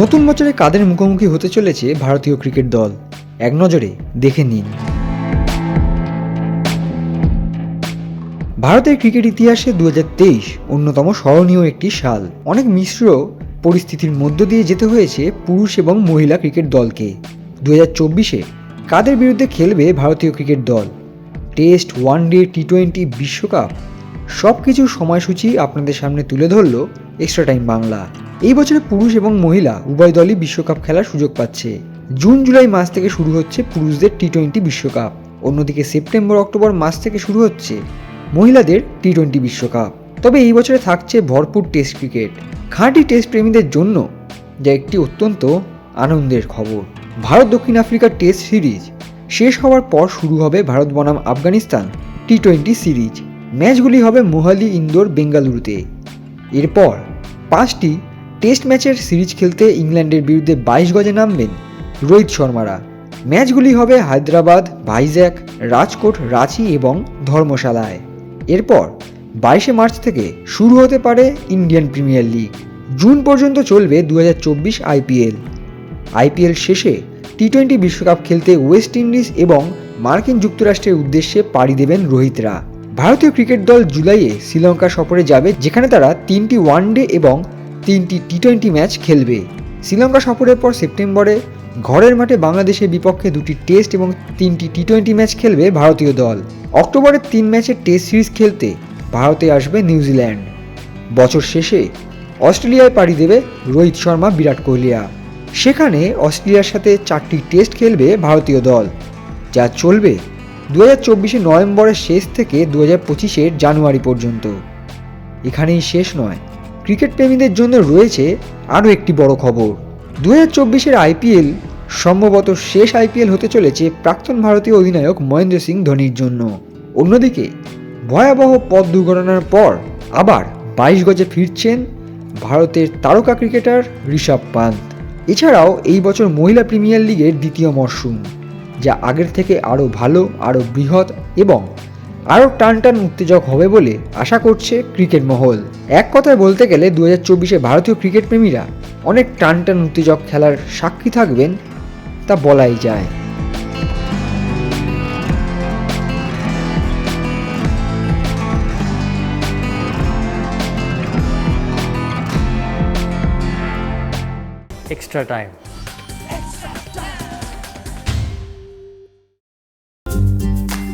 নতুন বছরে কাদের মুখোমুখি হতে চলেছে ভারতীয় ক্রিকেট দল? এক নজরে দেখে নিন। ভারতের ক্রিকেট ইতিহাসে দু হাজার তেইশ অন্যতম স্মরণীয় একটি সাল। অনেক মিশ্র পরিস্থিতির মধ্য দিয়ে যেতে হয়েছে পুরুষ এবং মহিলা ক্রিকেট দলকে। দু চব্বিশে কাদের বিরুদ্ধে খেলবে ভারতীয় ক্রিকেট দল? Test one day T twenty, বিশ্বকাপ সব কিছুর সময়সূচি আপনাদের সামনে তুলে ধরলো এক্সট্রা টাইম বাংলা। এই বছরে পুরুষ এবং মহিলা উভয় দলই বিশ্বকাপ খেলার সুযোগ পাচ্ছে। জুন, জুলাই মাস থেকে শুরু হচ্ছে পুরুষদের টি টোয়েন্টি বিশ্বকাপ। অন্যদিকে সেপ্টেম্বর, অক্টোবর মাস থেকে শুরু হচ্ছে মহিলাদের টি টোয়েন্টি বিশ্বকাপ। তবে এই বছরে থাকছে ভরপুর টেস্ট ক্রিকেট। খাঁটি টেস্ট প্রেমীদের জন্য যা একটি অত্যন্ত আনন্দের খবর। ভারত দক্ষিণ আফ্রিকার টেস্ট সিরিজ শেষ হওয়ার পর শুরু হবে ভারত বনাম আফগানিস্তান টি টোয়েন্টি সিরিজ। ম্যাচগুলি হবে মোহালি ইন্দোর বেঙ্গালুরুতে এরপর পাঁচটি টেস্ট ম্যাচের সিরিজ খেলতে ইংল্যান্ডের বিরুদ্ধে বাইশ গজে নামবেন রোহিত শর্মারা। ম্যাচগুলি হবে হায়দ্রাবাদ, ভাইজ্যাক, রাজকোট, রাঁচি এবং ধর্মশালায়। এরপর বাইশে মার্চ থেকে শুরু হতে পারে ইন্ডিয়ান প্রিমিয়ার লিগ। জুন পর্যন্ত চলবে দু হাজার চব্বিশ আইপিএল। আইপিএল শেষে টি টোয়েন্টি বিশ্বকাপ খেলতে ওয়েস্ট ইন্ডিজ এবং মার্কিন যুক্তরাষ্ট্রের উদ্দেশ্যে পাড়ি দেবেন রোহিতরা। ভারতীয় ক্রিকেট দল জুলাইয়ে শ্রীলঙ্কা সফরে যাবে, যেখানে তারা তিনটি ওয়ানডে এবং তিনটি টি টোয়েন্টি ম্যাচ খেলবে। শ্রীলঙ্কা সফরের পর সেপ্টেম্বরে ঘরের মাঠে বাংলাদেশের বিপক্ষে দুটি টেস্ট এবং তিনটি টি টোয়েন্টি ম্যাচ খেলবে ভারতীয় দল। অক্টোবরের তিন ম্যাচের টেস্ট সিরিজ খেলতে ভারতে আসবে নিউজিল্যান্ড। বছর শেষে অস্ট্রেলিয়ায় পাড়ি দেবে রোহিত শর্মা, বিরাট কোহলিয়া সেখানে অস্ট্রেলিয়ার সাথে চারটি টেস্ট খেলবে ভারতীয় দল, যা চলবে দু হাজার নভেম্বরের শেষ থেকে দু হাজার জানুয়ারি পর্যন্ত। এখানেই শেষ নয়। ক্রিকেট প্রেমীদের জন্য রয়েছে আরও একটি বড় খবর। দু হাজার আইপিএল সম্ভবত শেষ আইপিএল হতে চলেছে প্রাক্তন ভারতীয় অধিনায়ক মহেন্দ্র সিং ধোনির জন্য। অন্যদিকে, ভয়াবহ পথ দুর্ঘটনার পর আবার বাইশ গজে ফিরছেন ভারতের তারকা ক্রিকেটার ঋষভ পান্ত। এছাড়াও এই বছর মহিলা প্রিমিয়ার লিগের দ্বিতীয় মরশুম যা আগের থেকে আরও ভালো, আরও বৃহৎ এবং আরও টান টান উত্তেজক হবে বলে আশা করছে ক্রিকেট মহল এক কথায় বলতে গেলে দু হাজার চব্বিশে ভারতীয় ক্রিকেট প্রেমীরা অনেক টান টান উত্তেজক খেলার সাক্ষী থাকবেন তা বলাই যায় extra time.